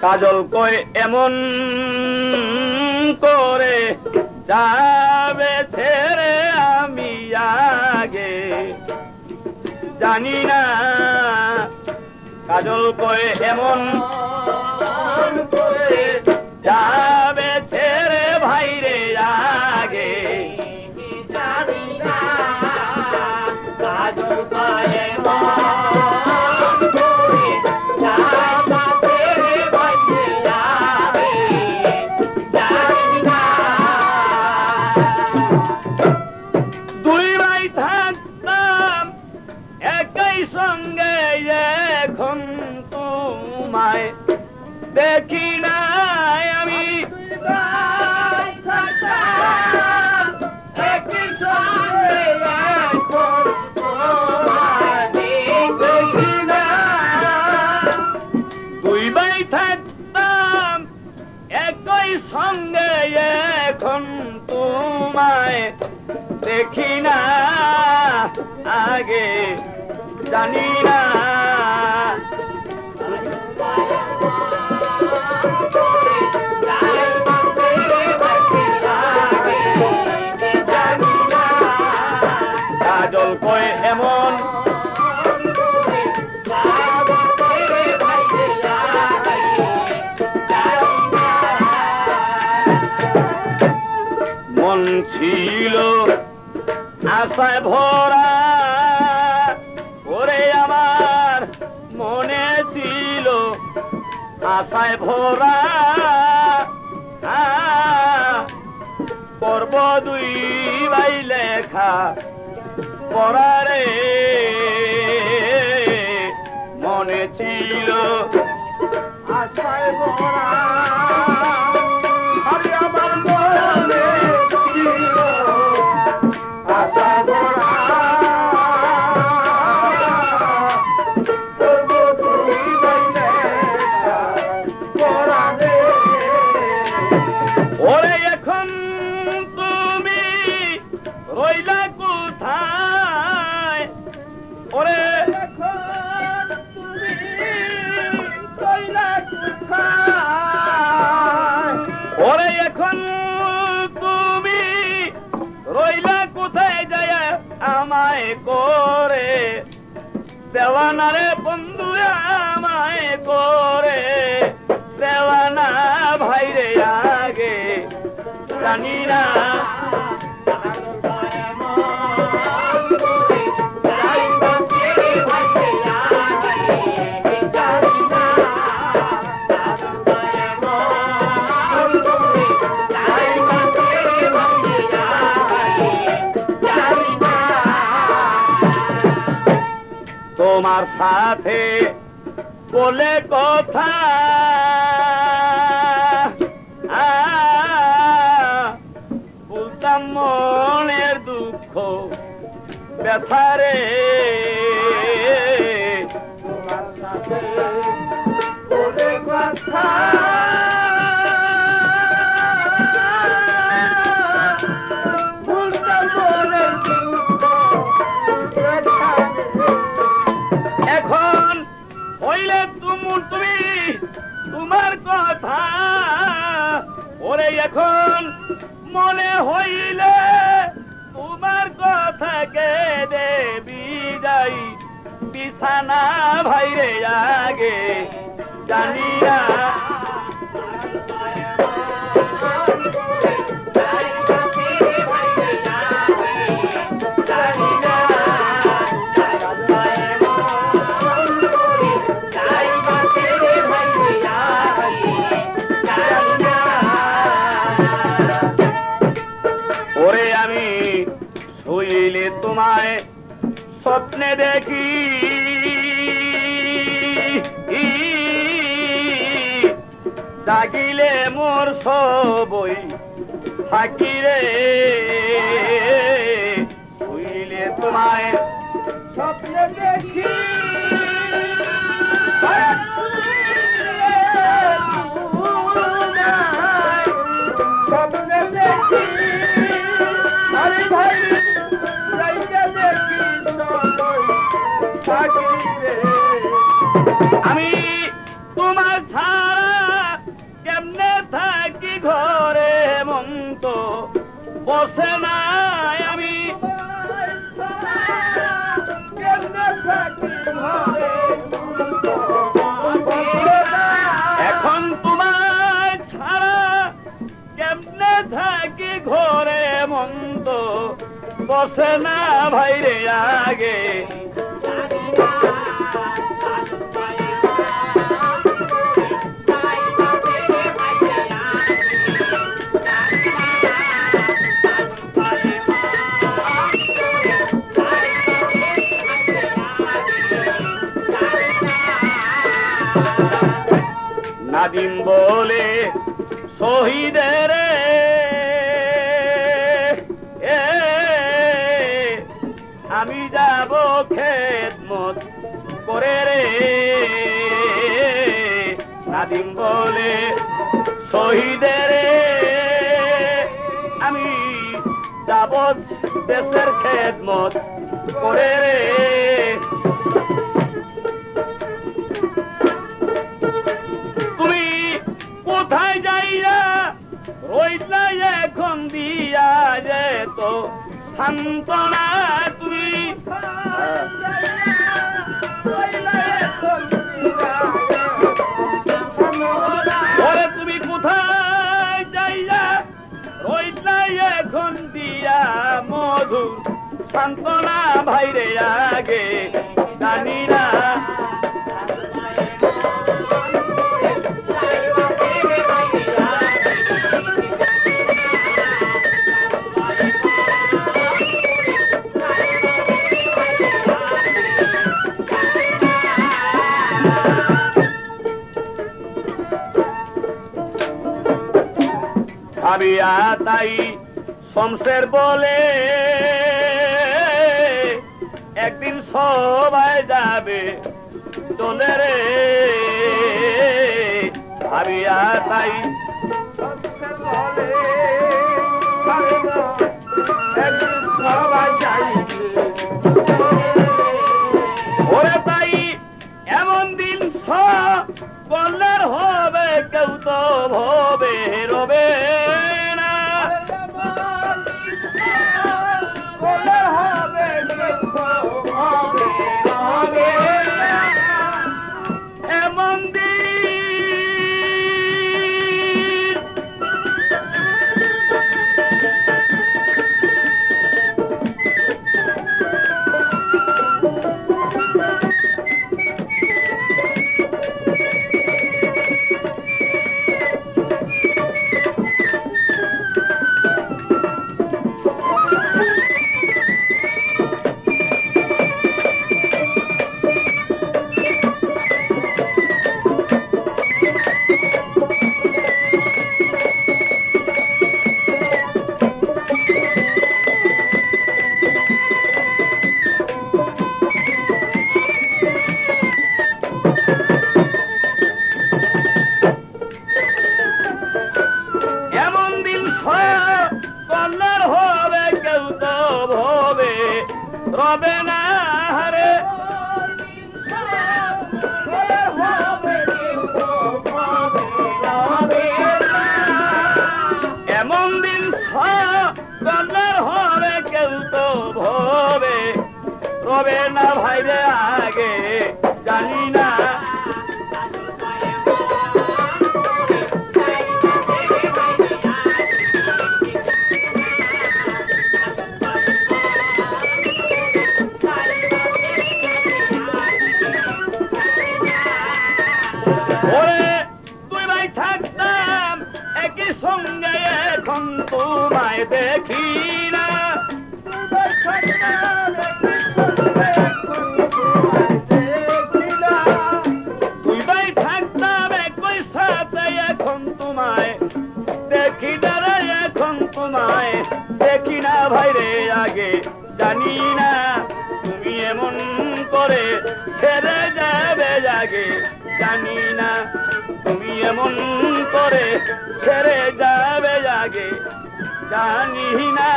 কাজল কই এমন করে যাবে ছেড়ে আমি আগে। জানি না। কাজল কই এমন করে যাবে তোমায় দেখি না আগে জানি না। কাজল এমন ছিল। আশায় ভরা ওরে আমার মনে ছিল। আশায় ভরা করব দুই ভাই লেখা পড়ারে মনে ছিল আশায় ভরা। রইলা কোথায়? ওরে। ওরে এখন তুমি রইলা কোথায়? যায় আমায় করে। দেওয়ানা রে বন্ধু আমায় করে। দেওয়ানা ভাই রে আগে। জানি না তোমার সাথে বলে কথা। বলতাম মনের দুঃখ ব্যথারে তোমার কথা। ওরে এখন মনে হইলে তোমার কথা কে দেবি যাই। বিছানা ভাইরে আগে জানি তোমায় স্বপ্নে দেখি। জাগিলে মোর সবই থাকি রে। শুইলে তোমায় স্বপ্নে দেখি। আমি তোমার ছাড়া কেমনে থাকি ঘরে মন তো? বসে নাই আমি। এখন তোমার ছাড়া কেমনে থাকি ঘরে মন তো? বসে না ভাইরে আগে। নাদিম বলে শহীদের আমি যাব খেদমত করে রে। নাদিম বলে শহীদের আমি যাব দেশের খেদমত করে রে। যে তো সান্ত্বনা তুমি। ওরে তুমি কোথায় যাইয়া? রইলা এখন দিয়া মধু। সান্ত্বনা ভাইরে আগে জানি না ভাবিয়া তাই শমশের বলে একদিন সবাই যাবে চলে রে। ভাবিয়া তাই সবাই না একই সঙ্গে এখন তোমায় দেখি না। দেখি না ভাই রে আগে, জানি না তুমি এমন করে ছেড়ে যাবে আগে, জানি না তুমি এমন করে ছেড়ে যাবে আগে জানি না।